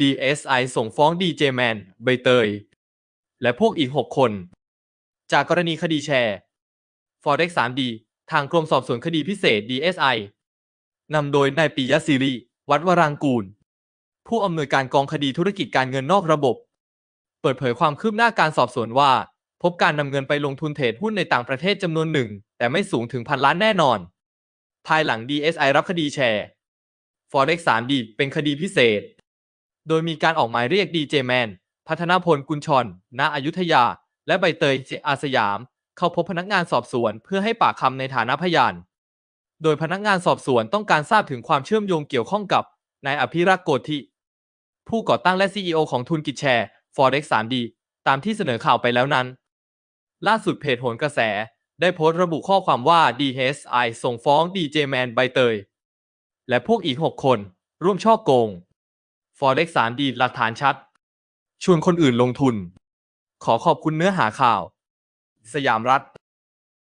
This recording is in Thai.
DSI ส่งฟ้องดีเจแมนใบเตย และพวกอีก 6 คน จากกรณีคดีแชร์ Forex 3D ทางกรมสอบสวนคดีพิเศษ DSI นำโดยนายปิยศิริ วัดวรางกูล ผู้อำนวยการกองคดีธุรกิจการเงินนอกระบบ เปิดเผยความคืบหน้าการสอบสวนว่า พบการนำเงินไปลงทุนเทรดหุ้นในต่างประเทศจำนวนหนึ่ง แต่ไม่สูงถึงพันล้านแน่นอน ภายหลัง DSI รับคดีแชร์ Forex 3D เป็นคดีพิเศษ โดยมีการออกหมายเรียกดีเจแมน พัฒนาพลกุลชรณอยุธยา และใบเตยเจอาสยาม เข้าพบพนักงานสอบสวนเพื่อให้ปากคำในฐานะพยาน โดยพนักงานสอบสวนต้องการทราบถึงความเชื่อมโยงเกี่ยวข้องกับนายอภิรักษ์โกธิผู้ก่อตั้งและ CEO ของทุนกิจแชร์ Forex 3D ตามที่เสนอข่าวไปแล้วนั้น ล่าสุดเพจโหนกระแส ได้โพสต์ระบุข้อความว่า DSI ส่งฟ้องดีเจแมนใบเตย และพวกอีก 6 คน ร่วมช่อโกง Forex 3D หลักฐานชัด ชวนคนอื่นลงทุน ขอขอบคุณเนื้อหาข่าว สยามรัฐ